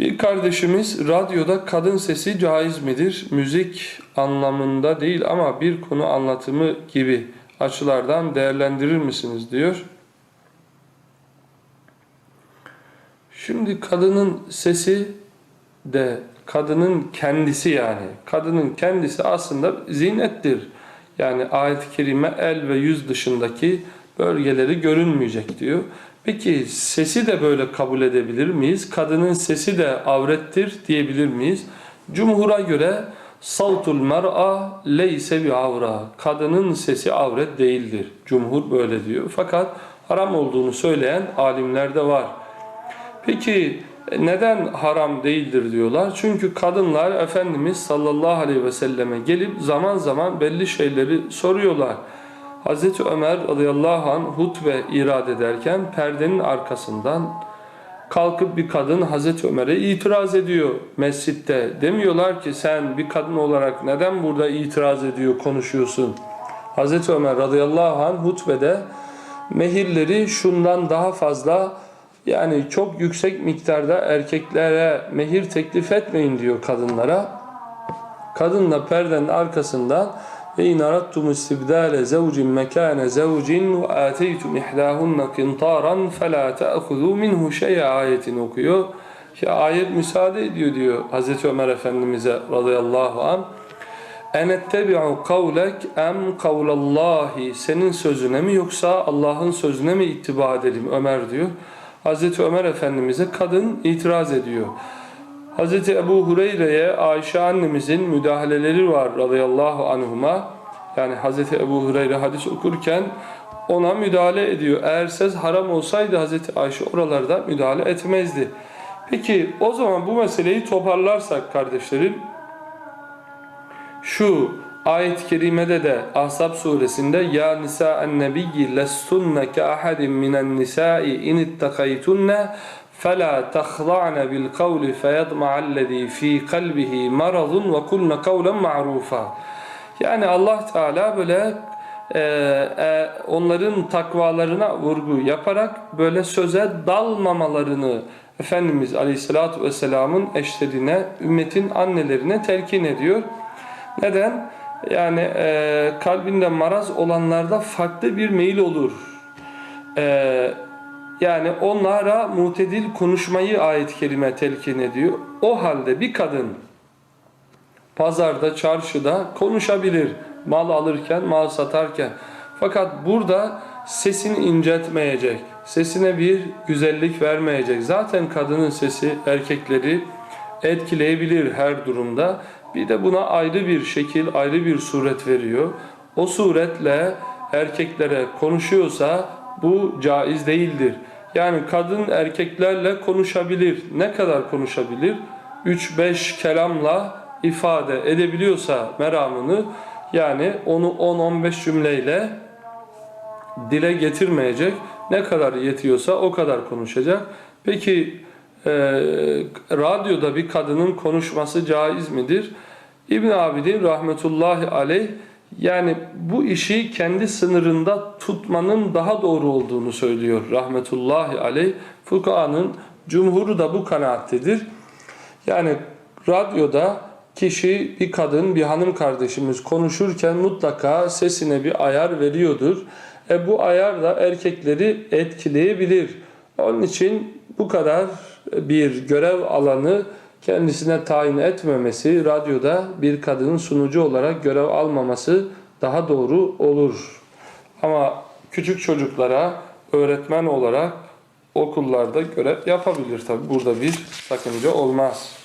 Bir kardeşimiz radyoda kadın sesi caiz midir? Müzik anlamında değil ama bir konu anlatımı gibi açılardan değerlendirir misiniz diyor. Şimdi kadının sesi de kadının kendisi yani kadının kendisi aslında zinettir. Yani ayet-i kerime el ve yüz dışındaki bölgeleri görünmeyecek diyor. Peki sesi de böyle kabul edebilir miyiz? Kadının sesi de avrettir diyebilir miyiz? Cumhur'a göre savtul mer'a leyse bi avra. Kadının sesi avret değildir. Cumhur böyle diyor. Fakat haram olduğunu söyleyen alimler de var. Peki neden haram değildir diyorlar? Çünkü kadınlar Efendimiz sallallahu aleyhi ve selleme gelip zaman zaman belli şeyleri soruyorlar. Hazreti Ömer radıyallahu anh hutbe irad ederken perdenin arkasından kalkıp bir kadın Hazreti Ömer'e itiraz ediyor mescitte. Demiyorlar ki sen bir kadın olarak neden burada itiraz ediyor konuşuyorsun. Hazreti Ömer radıyallahu anh hutbede mehirleri şundan daha fazla yani çok yüksek miktarda erkeklere mehir teklif etmeyin diyor kadınlara. Kadınla perdenin arkasından ve in aradtum istibdale zevcin mekane zevcin ve ateytum ihdahunna kintaran fela ta'khudhu minhu şey'a ayetini okuyor. Ki ayet müsaade ediyor diyor Hazreti Ömer Efendimiz'e radıyallahu anh. Enettebi'u kavlek em kavlallahi senin sözüne mi yoksa Allah'ın sözüne mi ittiba edelim Ömer diyor. Hazreti Ömer Efendimiz'e kadın itiraz ediyor. Hazreti Ebu Hureyre'ye Ayşe annemizin müdahaleleri var radıyallahu anhuma. Yani Hazreti Ebu Hureyre hadis okurken ona müdahale ediyor. Eğer söz haram olsaydı Hazreti Ayşe oralarda müdahale etmezdi. Peki o zaman bu meseleyi toparlarsak kardeşlerim şu ayet-i kerimede de Ahzab suresinde ya nisa'en nebiyyi lestunne ka ahadin minen nisa'i in ittakaytunne فَلَا تَخْضَعْنَ بِالْقَوْلِ فَيَطْمَعَ الَّذ۪ي ف۪ي قَلْبِهِ مَرَضٌ وَكُلْنَ قَوْلًا مَعْرُوفًا Yani Allah Teala böyle e, e, onların takvalarına vurgu yaparak böyle söze dalmamalarını Efendimiz Aleyhisselatü Vesselam'ın eşlerine, ümmetin annelerine telkin ediyor. Neden? Yani e, kalbinde maraz olanlarda farklı bir meyil olur. E, yani onlara mutedil konuşmayı ayet-i kerime telkin ediyor. O halde bir kadın pazarda, çarşıda konuşabilir. Mal alırken, mal satarken. Fakat burada sesini incetmeyecek. Sesine bir güzellik vermeyecek. Zaten kadının sesi erkekleri etkileyebilir her durumda. Bir de buna ayrı bir şekil, ayrı bir suret veriyor. O suretle erkeklere konuşuyorsa bu caiz değildir. Yani kadın erkeklerle konuşabilir. Ne kadar konuşabilir? 3-5 kelamla ifade edebiliyorsa meramını yani onu 10-15 cümleyle dile getirmeyecek. Ne kadar yetiyorsa o kadar konuşacak. Peki e, radyoda bir kadının konuşması caiz midir? İbn Abidin rahmetullahi aleyh yani bu işi kendi sınırında tutmanın daha doğru olduğunu söylüyor rahmetullahi aleyh. Fukahanın cumhuru da bu kanaattedir. Yani radyoda kişi bir kadın bir hanım kardeşimiz konuşurken mutlaka sesine bir ayar veriyordur. E bu ayar da erkekleri etkileyebilir. Onun için bu kadar bir görev alanı kendisine tayin etmemesi, radyoda bir kadının sunucu olarak görev almaması daha doğru olur. Ama küçük çocuklara öğretmen olarak okullarda görev yapabilir tabi. Burada bir sakınca olmaz.